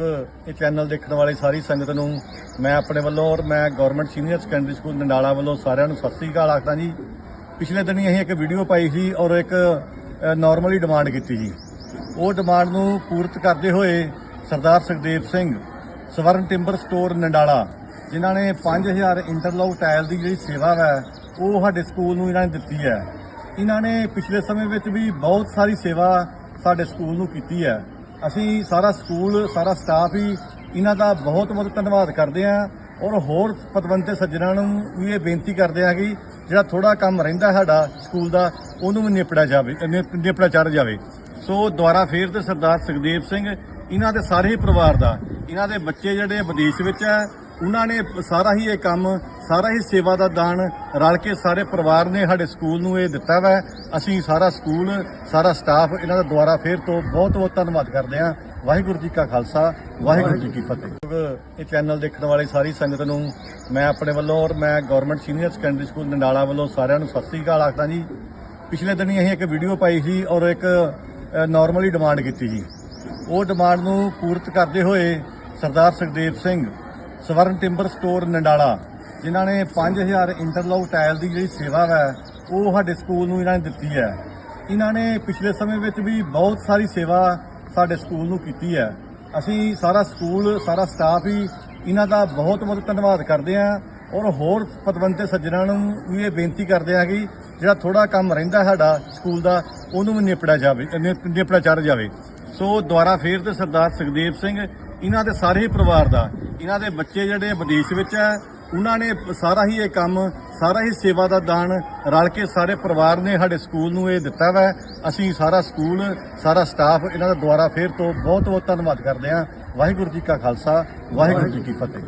ਲੋਕ ਇਹ ਚੈਨਲ ਦੇਖਣ ਵਾਲੇ ਸਾਰੀ ਸੰਗਤ ਨੂੰ ਮੈਂ ਆਪਣੇ ਵੱਲੋਂ ਔਰ ਮੈਂ government senior secondary school Nandala ਵੱਲੋਂ ਸਾਰਿਆਂ ਨੂੰ ਸਤਿ ਸ੍ਰੀ ਅਕਾਲ ਆਖਦਾ ਜੀ। ਪਿਛਲੇ ਦਿਨੀ ਅਸੀਂ ਇੱਕ ਵੀਡੀਓ ਪਾਈ ਸੀ ਔਰ ਇੱਕ ਨਾਰਮਲੀ ਡਿਮਾਂਡ ਕੀਤੀ ਸੀ ਉਹ ਡਿਮਾਂਡ ਨੂੰ ਪੂਰਤ ਕਰਦੇ ਹੋਏ ਸਰਦਾਰ ਸੁਖਦੇਵ ਸਿੰਘ ਸਵਰਨ ਟਿੰਬਰ ਸਟੋਰ ਨੰਡਾਲਾ, ਜਿਨ੍ਹਾਂ ਨੇ 5000 ਇੰਟਰਲੌਕ ਟਾਇਲ ਦੀ ਜਿਹੜੀ ਸੇਵਾ ਹੈ ਉਹ ਸਾਡੇ ਸਕੂਲ ਨੂੰ ਇਹਨਾਂ ਨੇ ਦਿੱਤੀ ਹੈ। ਇਹਨਾਂ ਨੇ ਪਿਛਲੇ ਸਮੇਂ ਵਿੱਚ ਵੀ ਬਹੁਤ ਸਾਰੀ ਸੇਵਾ ਸਾਡੇ ਸਕੂਲ ਨੂੰ ਕੀਤੀ ਹੈ। ਅਸੀਂ ਸਾਰਾ ਸਕੂਲ, ਸਾਰਾ ਸਟਾਫ ਹੀ ਇਹਨਾਂ ਦਾ ਬਹੁਤ ਬਹੁਤ ਧੰਨਵਾਦ ਕਰਦੇ ਹਾਂ ਔਰ ਹੋਰ ਪਤਵੰਤੇ ਸੱਜਣਾਂ ਨੂੰ ਵੀ ਇਹ ਬੇਨਤੀ ਕਰਦੇ ਹਾਂ ਕਿ ਜਿਹੜਾ ਥੋੜਾ ਕੰਮ ਰਹਿੰਦਾ ਸਾਡਾ ਸਕੂਲ ਦਾ, ਉਹਨੂੰ ਵੀ ਨਿਪੜਿਆ ਜਾਵੇ, ਨਿਪ- ਨਿਪੜਿਆ ਚੜ ਜਾਵੇ। ਸੋ ਦੁਆਰਾ ਫੇਰ ਤੇ ਸਰਦਾਰ ਸੁਖਦੇਵ ਸਿੰਘ, ਇਹਨਾਂ ਦੇ ਸਾਰੇ ਹੀ ਪਰਿਵਾਰ ਦਾ, ਇਹਨਾਂ ਦੇ ਬੱਚੇ ਜਿਹੜੇ ਵਿਦੇਸ਼ ਵਿੱਚ ਹੈ, ਉਹਨਾਂ ਨੇ ਸਾਰਾ ਹੀ ਇਹ ਕੰਮ ਸਾਰਾ ਹੀ ਸੇਵਾ ਦਾ ਦਾਨ ਰਲ ਕੇ ਸਾਰੇ ਪਰਿਵਾਰ ਨੇ ਸਾਡੇ ਸਕੂਲ ਨੂੰ ਇਹ ਦਿੱਤਾ ਵਾ। ਅਸੀਂ ਸਾਰਾ ਸਕੂਲ, ਸਾਰਾ ਸਟਾਫ ਇਹਨਾਂ ਦਾ ਦੁਆਰਾ ਫੇਰ ਤੋਂ ਬਹੁਤ ਬਹੁਤ ਧੰਨਵਾਦ ਕਰਦੇ ਹਾਂ। ਵਾਹਿਗੁਰੂ ਜੀ ਕਾ ਖਾਲਸਾ, ਵਾਹਿਗੁਰੂ ਜੀ ਕੀ ਫਤਿਹ। ਇਹ ਚੈਨਲ ਦੇਖਣ ਵਾਲੀ ਸਾਰੀ ਸੰਗਤ ਨੂੰ ਮੈਂ ਆਪਣੇ ਵੱਲੋਂ ਔਰ ਮੈਂ government senior secondary school Nandala ਵੱਲੋਂ ਸਾਰਿਆਂ ਨੂੰ ਸਤਿ ਸ੍ਰੀ ਅਕਾਲ ਆਖਦਾ ਜੀ। ਪਿਛਲੇ ਦਿਨੀ ਅਸੀਂ ਇੱਕ ਵੀਡੀਓ ਪਾਈ ਸੀ ਔਰ ਇੱਕ ਨਾਰਮਲੀ ਡਿਮਾਂਡ ਕੀਤੀ ਜੀ। ਉਹ ਡਿਮਾਂਡ ਨੂੰ ਪੂਰਤ ਕਰਦੇ ਹੋਏ ਸਰਦਾਰ ਸੁਖਦੇਵ ਸਿੰਘ ਸਵਰਨ ਟਿੰਬਰ ਸਟੋਰ ਨੰਡਾਲਾ ਜਿਨ੍ਹਾਂ ਨੇ 5000 ਇੰਟਰਲੌਕ ਟਾਇਲ ਦੀ ਜਿਹੜੀ ਸੇਵਾ ਹੈ ਉਹ ਸਾਡੇ ਸਕੂਲ ਨੂੰ ਇਹਨਾਂ ਨੇ ਦਿੱਤੀ ਹੈ। ਇਹਨਾਂ ਨੇ ਪਿਛਲੇ ਸਮੇਂ ਵਿੱਚ ਵੀ ਬਹੁਤ ਸਾਰੀ ਸੇਵਾ ਸਾਡੇ ਸਕੂਲ ਨੂੰ ਕੀਤੀ ਹੈ। ਅਸੀਂ ਸਾਰਾ ਸਕੂਲ, ਸਾਰਾ ਸਟਾਫ ਹੀ ਇਹਨਾਂ ਦਾ ਬਹੁਤ ਬਹੁਤ ਧੰਨਵਾਦ ਕਰਦੇ ਹਾਂ ਔਰ ਹੋਰ ਪਤਵੰਤੇ ਸੱਜਣਾਂ ਨੂੰ ਵੀ ਇਹ ਬੇਨਤੀ ਕਰਦੇ ਹਾਂ ਕਿ ਜਿਹੜਾ ਥੋੜਾ ਕੰਮ ਰਹਿੰਦਾ ਸਾਡਾ ਸਕੂਲ ਦਾ, ਉਹਨੂੰ ਵੀ ਨਿਪੜਿਆ ਜਾਵੇ, ਨਿਪ- ਨਿਪੜਿਆ ਚੜ ਜਾਵੇ। ਸੋ ਦੁਆਰਾ ਫੇਰ ਤੇ ਸਰਦਾਰ ਸੁਖਦੇਵ ਸਿੰਘ, ਇਹਨਾਂ ਦੇ ਸਾਰੇ ਹੀ ਪਰਿਵਾਰ ਦਾ, ਇਹਨਾਂ ਦੇ ਬੱਚੇ ਜਿਹੜੇ ਵਿਦੇਸ਼ ਵਿੱਚ ਹੈ ਉਹਨਾਂ ਨੇ ਸਾਰਾ ਹੀ ਇਹ ਕੰਮ, ਸਾਰਾ ਹੀ ਸੇਵਾ ਦਾ ਦਾਨ ਰਲ ਕੇ ਸਾਰੇ ਪਰਿਵਾਰ ਨੇ ਸਾਡੇ ਸਕੂਲ ਨੂੰ ਇਹ ਦਿੱਤਾ ਵਾ। ਅਸੀਂ ਸਾਰਾ ਸਕੂਲ, ਸਾਰਾ ਸਟਾਫ ਇਹਨਾਂ ਦਾ ਦੁਆਰਾ ਫੇਰ ਤੋਂ ਬਹੁਤ ਬਹੁਤ ਧੰਨਵਾਦ ਕਰਦੇ ਹਾਂ। ਵਾਹਿਗੁਰੂ ਜੀ ਕਾ ਖਾਲਸਾ, ਵਾਹਿਗੁਰੂ ਜੀ ਕੀ ਫਤਿਹ।